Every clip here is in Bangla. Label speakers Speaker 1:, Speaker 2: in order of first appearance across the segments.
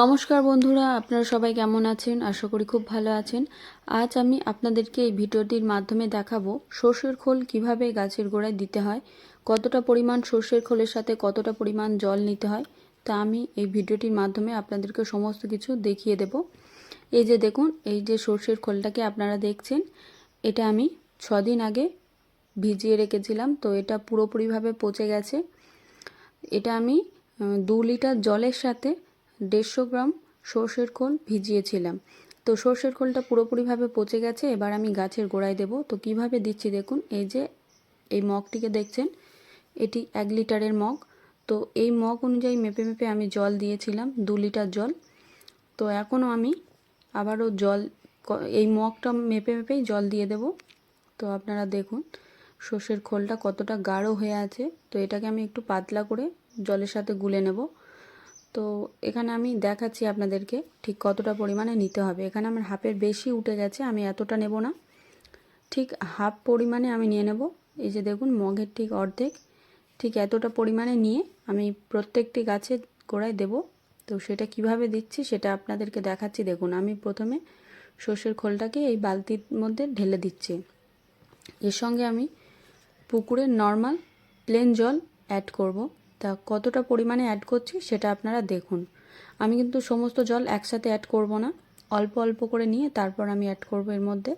Speaker 1: নমস্কার বন্ধুরা, আপনারা সবাই কেমন আছেন? আশা করি খুব ভালো আছেন। আজ আমি আপনাদেরকে এই ভিডিওটির মাধ্যমে দেখাবো সর্ষের খোল কীভাবে গাছের গোড়ায় দিতে হয়, কতটা পরিমাণ সর্ষের খোলের সাথে কতটা পরিমাণ জল নিতে হয়, তা আমি এই ভিডিওটির মাধ্যমে আপনাদেরকে সমস্ত কিছু দেখিয়ে দেব। এই যে দেখুন, এই যে সর্ষের খোলটাকে আপনারা দেখছেন, এটা আমি ছদিন আগে ভিজিয়ে রেখেছিলাম, তো এটা পুরোপুরিভাবে পচে গেছে। এটা আমি দু লিটার জলের সাথে দেড়শো গ্রাম সর্ষের খোল ভিজিয়েছিলাম। তো সর্ষের খোলটা পুরোপুরিভাবে পচে গেছে, এবার আমি গাছের গোড়ায় দেব। তো কীভাবে দিচ্ছি দেখুন, এই যে এই মগটিকে দেখছেন, এটি এক লিটারের মগ। তো এই মগ অনুযায়ী মেপে মেপে আমি জল দিয়েছিলাম, দু লিটার জল। তো এখনও আমি আবারও জল, এই মগটা মেপে মেপেই জল দিয়ে দেব। তো আপনারা দেখুন, সর্ষের খোলটা কতটা গাঢ় হয়ে আছে। তো এটাকে আমি একটু পাতলা করে জলের সাথে গুলে নেব। তো এখানে আমি দেখাচ্ছি আপনাদেরকে ঠিক কতটা পরিমাণে নিতে হবে। এখানে আমার হাফের বেশি উঠে গেছে, আমি এতটা নেব না। ঠিক হাফ পরিমাণে আমি নিয়ে নেব। এই যে দেখুন, মগের ঠিক অর্ধেক। ঠিক এতটা পরিমাণে নিয়ে আমি প্রত্যেকটি গাছের গোড়ায় দেব। তো সেটা কীভাবে দিচ্ছি সেটা আপনাদেরকে দেখাচ্ছি। দেখুন, আমি প্রথমে সর্ষের খোলটাকে এই বালতির মধ্যে ঢেলে দিচ্ছি। এর সঙ্গে আমি পুকুরের নর্মাল প্লেন জল অ্যাড করব। তা কতটা পরিমাণে অ্যাড করছি সেটা আপনারা দেখুন। আমি কিন্তু সমস্ত জল একসাথে অ্যাড করব না। অল্প অল্প করে নিয়ে তারপর আমি অ্যাড করব এর মধ্যে।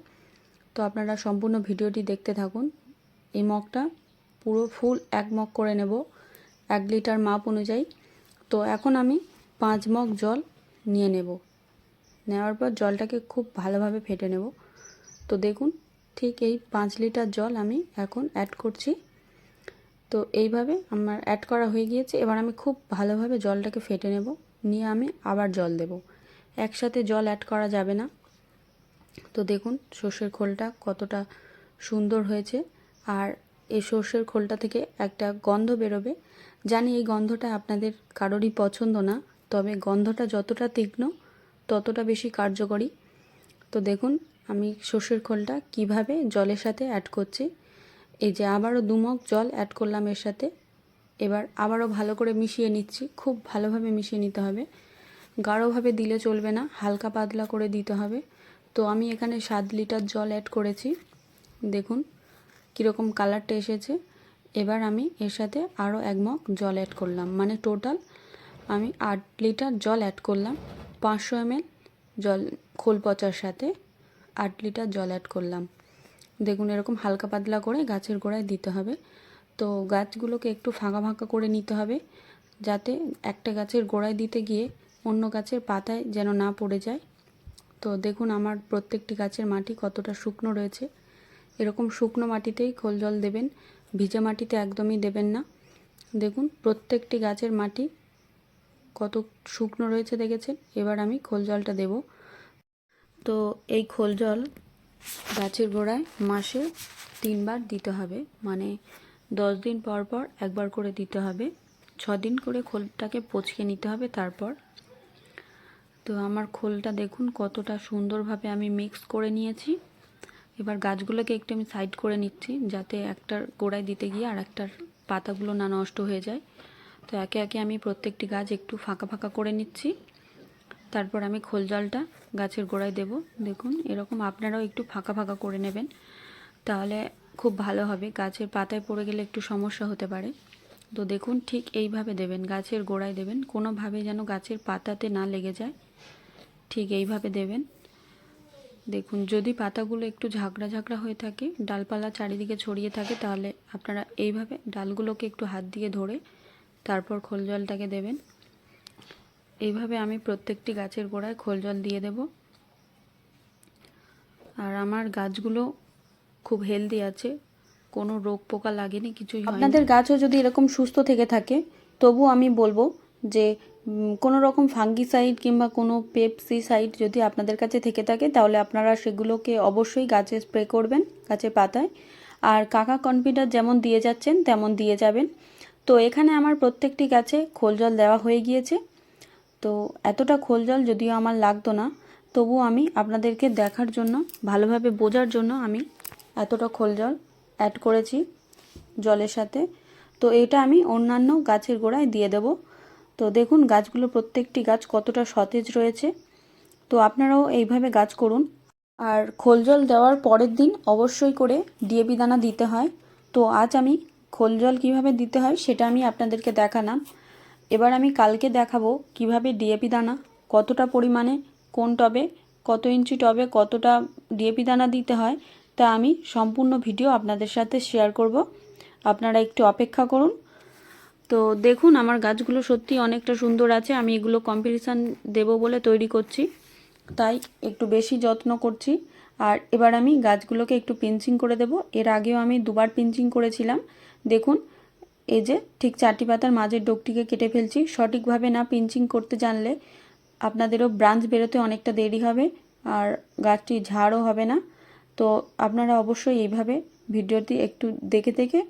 Speaker 1: তো আপনারা সম্পূর্ণ ভিডিওটি দেখতে থাকুন। এই মগটা পুরো ফুল এক মগ করে নেব, এক লিটার মাপ অনুযায়ী। তো এখন আমি পাঁচ মগ জল নিয়ে নেব। নেওয়ার পর জলটাকে খুব ভালোভাবে ফেটে নেব। তো দেখুন, ঠিক এই পাঁচ লিটার জল আমি এখন অ্যাড করছি। তো এইভাবে আমার অ্যাড করা হয়ে গিয়েছে। এবার আমি খুব ভালোভাবে জলটাকে ফেটে নেব। নিয়ে আমি আবার জল দেব। একসাথে জল অ্যাড করা যাবে না। তো দেখুন, সর্ষের খোলটা কতটা সুন্দর হয়েছে। আর এই সর্ষের খোলটা থেকে একটা গন্ধ বেরোবে। জানি এই গন্ধটা আপনাদের কারোরই পছন্দ না, তবে গন্ধটা যতটা তীক্ষ্ণ, ততটা বেশি কার্যকরী। তো দেখুন, আমি সর্ষের খোলটা কীভাবে জলের সাথে অ্যাড করছি। এই যে আবারও দুমগ জল অ্যাড করলাম এর সাথে। এবার আবারও ভালো করে মিশিয়ে নিচ্ছি। খুব ভালোভাবে মিশিয়ে নিতে হবে। গাঢ়ভাবে দিলে চলবে না, হালকা পাতলা করে দিতে হবে। তো আমি এখানে সাত লিটার জল অ্যাড করেছি। দেখুন কীরকম কালারটা এসেছে। এবার আমি এর সাথে আরও এক মগ জল অ্যাড করলাম। মানে টোটাল আমি আট লিটার জল অ্যাড করলাম। পাঁচশো এমএল জল, খোল পচার সাথে আট লিটার জল অ্যাড করলাম। দেখুন, এরকম হালকা পাতলা করে গাছের গোড়ায় দিতে হবে। তো গাছগুলোকে একটু ফাঁকা ফাঁকা করে নিতে হবে, যাতে একটা গাছের গোড়ায় দিতে গিয়ে অন্য গাছের পাতায় যেন না পড়ে যায়। তো দেখুন, আমার প্রত্যেকটি গাছের মাটি কতটা শুকনো রয়েছে। এরকম শুকনো মাটিতেই খোল জল দেবেন, ভিজে মাটিতে একদমই দেবেন না। দেখুন, প্রত্যেকটি গাছের মাটি কত শুকনো রয়েছে দেখেছেন? এবার আমি খোল জলটা দেব। তো এই খোল জল গাছের গোড়ায় মাসে তিনবার দিতে হবে। মানে দশ দিন পর পর একবার করে দিতে হবে। ছ দিন করে খোলটাকে পচিয়ে নিতে হবে তারপর। তো আমার খোলটা দেখুন কতটা সুন্দরভাবে আমি মিক্স করে নিয়েছি। এবার গাছগুলোকে একটু আমি সাইড করে নিচ্ছি যাতে একটার গোড়ায় দিতে গিয়ে আর একটার পাতাগুলো না নষ্ট হয়ে যায়। তো একে একে আমি প্রত্যেকটি গাছ একটু ফাঁকা ফাঁকা করে নিচ্ছি। তারপর আমি খোল জলটা গাছের গোড়ায় দেব। দেখুন, এরকম আপনারাও একটু ফাঁকা ফাঁকা করে নেবেন, তাহলে খুব ভালো হবে। গাছের পাতায় পড়ে গেলে একটু সমস্যা হতে পারে। তো দেখুন, ঠিক এইভাবে দেবেন, গাছের গোড়ায় দেবেন। কোনোভাবে যেন গাছের পাতাতে না লেগে যায়, ঠিক এইভাবে দেবেন। দেখুন, যদি পাতাগুলো একটু ঝাঁকড়া ঝাঁকড়া হয়ে থাকে, ডালপালা চারিদিকে ছড়িয়ে থাকে, তাহলে আপনারা এইভাবে ডালগুলোকে একটু হাত দিয়ে ধরে তারপর খোল জলটাকে দেবেন। এইভাবে আমি প্রত্যেকটি গাছের গোড়ায় খোল জল দিয়ে দেব। আর আমার গাছগুলো খুব হেলদি আছে, কোনো রোগ পোকা লাগেনি, কিছুই আপনাদের গাছও যদি এরকম সুস্থ থেকে থাকে, তবু আমি বলব যে কোনো রকম ফাঙ্গিসাইড কিংবা কোনো পেপসিসাইড যদি আপনাদের কাছে থেকে থাকে, তাহলে আপনারা সেগুলোকে অবশ্যই গাছে স্প্রে করবেন, গাছের পাতায়। আর কাকা কনফিডার যেমন দিয়ে যাচ্ছেন, তেমন দিয়ে যাবেন। তো এখানে আমার প্রত্যেকটি গাছে খোল জল দেওয়া হয়ে গিয়েছে। তো এতটা খোল জল যদিও আমার লাগতো না তবু আমি আপনাদেরকে দেখার জন্য, ভালোভাবে বোঝার জন্য আমি এতটা খোল জল অ্যাড করেছি জলের সাথে। তো এটা আমি অন্যান্য গাছের গোড়ায় দিয়ে দেব। তো দেখুন গাছগুলো প্রত্যেকটি গাছ কতটা সতেজ রয়েছে। তো আপনারাও এইভাবে গাছ করুন। আর খোল জল দেওয়ার পরের দিন অবশ্যই করে ডিএপি দানা দিতে হয়। তো আজ আমি খোল জল কীভাবে দিতে হয় সেটা আমি আপনাদেরকে দেখালাম। এবার আমি কালকে দেখাবো কীভাবে ডিএপি দানা কতটা পরিমাণে, কোন টবে, কত ইঞ্চি টবে কতটা ডিএপি দানা দিতে হয়, তা আমি সম্পূর্ণ ভিডিও আপনাদের সাথে শেয়ার করব। আপনারা একটু অপেক্ষা করুন। তো দেখুন, আমার গাছগুলো সত্যি অনেকটা সুন্দর আছে, আমি এগুলো কম্পিটিশান দেব বলে তৈরি করছি। তাই একটু বেশি যত্ন করছি। আর এবার আমি গাছগুলোকে একটু পিঞ্চিং করে দেব। এর আগেও আমি দুবার পিঞ্চিং করেছিলাম। দেখুন এই যে ঠিক চারটি পাতার মাঝের ডোকটিকে কেটে ফেলছি। সঠিকভাবে না পিঞ্চিং করতে জানলে আপনাদেরও ব্রাঞ্চ বেরোতে অনেকটা দেরি হবে আর গাছটি ঝাড়ও হবে না। তো আপনারা অবশ্যই এইভাবে ভিডিওটি একটু দেখে দেখে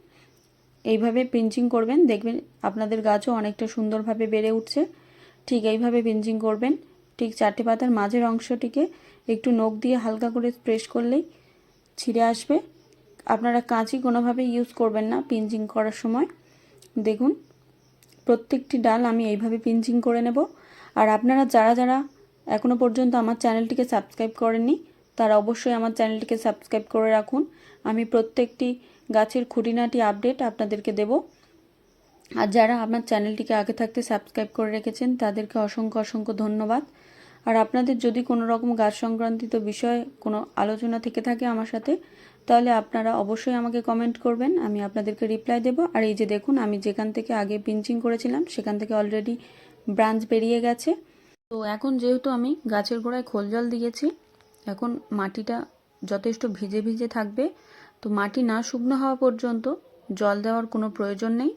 Speaker 1: এইভাবে পিঞ্চিং করবেন। দেখবেন আপনাদের গাছও অনেকটা সুন্দরভাবে বেড়ে উঠছে। ঠিক এইভাবে পিঞ্চিং করবেন। ঠিক চারটে পাতার মাঝের অংশটিকে একটু নখ দিয়ে হালকা করে প্রেস করলেই ছিঁড়ে আসবে। আপনারা কাঁচি কোনোভাবে ইউজ করবেন না পিঞ্চিং করার সময়। দেখুন, প্রত্যেকটি ডাল আমি এইভাবে পিঞ্চিং করে নেব। আর আপনারা যারা যারা এখনও পর্যন্ত আমার চ্যানেলটিকে সাবস্ক্রাইব করেননি, তারা অবশ্যই আমার চ্যানেলটিকে সাবস্ক্রাইব করে রাখুন। আমি প্রত্যেকটি গাছের খুঁটিনাটি আপডেট আপনাদেরকে দেব। আর যারা আমার চ্যানেলটিকে আগে থাকতে সাবস্ক্রাইব করে রেখেছেন, তাদেরকে অসংখ্য অসংখ্য ধন্যবাদ। আর আপনাদের যদি কোনো রকম গাছ সংক্রান্তিত বিষয়ে, কোনো আলোচনা থেকে থাকে আমার সাথে তাহলে আপনারা অবশ্যই আমাকে কমেন্ট করবেন, আমি আপনাদেরকে রিপ্লাই দেব। আর এই যে দেখুন, আমি যেখান থেকে আগে পিঞ্চিং করেছিলাম, সেখান থেকে অলরেডি ব্রাঞ্চ বেরিয়ে গেছে। তো এখন যেহেতু আমি গাছের গোড়ায় খোল জল দিয়েছি, এখন মাটিটা যথেষ্ট ভিজে ভিজে থাকবে। তো মাটি না শুকনো হওয়া পর্যন্ত জল দেওয়ার কোনো প্রয়োজন নেই।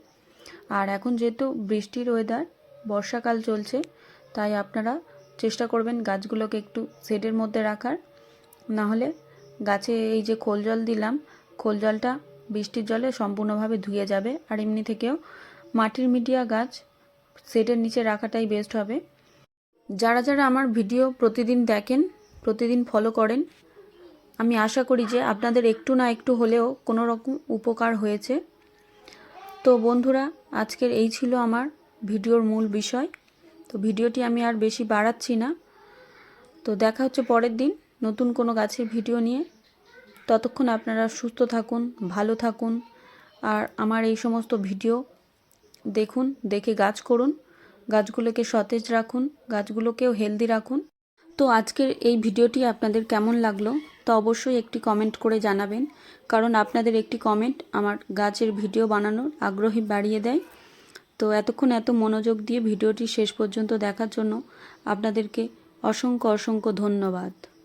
Speaker 1: আর এখন যেহেতু বৃষ্টির ওয়েদার বর্ষাকাল চলছে, তাই আপনারা চেষ্টা করবেন গাছগুলোকে একটু শেডের মধ্যে রাখার। না হলে গাছে এই যে খোল জল দিলাম, খোল জলটা বৃষ্টির জলে সম্পূর্ণভাবে ধুয়ে যাবে। আর এমনি থেকেও মাটির মিডিয়া গাছ শেডের নিচে রাখাটাই বেস্ট হবে। যারা যারা আমার ভিডিও প্রতিদিন দেখেন, প্রতিদিন ফলো করেন, আমি আশা করি যে আপনাদের একটু না একটু হলেও কোনো রকম উপকার হয়েছে। তো বন্ধুরা, আজকের এই ছিল আমার ভিডিওর মূল বিষয়। তো ভিডিওটি আমি আর বেশি বাড়াচ্ছি না। তো দেখা হচ্ছে পরের দিন। নতুন কোনো গাছের ভিডিও নিয়ে। ততক্ষণ আপনারা সুস্থ থাকুন, ভালো থাকুন, আর আমার এই সমস্ত ভিডিও দেখুন, দেখে গাছ করুন, গাছগুলোকে সতেজ রাখুন, গাছগুলোকেও হেলদি রাখুন। তো আজকের এই ভিডিওটি আপনাদের কেমন লাগল তা অবশ্যই একটি কমেন্ট করে জানাবেন, কারণ আপনাদের একটি কমেন্ট আমার গাছের ভিডিও বানানোর আগ্রহী বাড়িয়ে দেয়। তো এতক্ষণ এত মনোযোগ দিয়ে ভিডিওটি শেষ পর্যন্ত দেখার জন্য আপনাদেরকে অসংখ্য অসংখ্য ধন্যবাদ।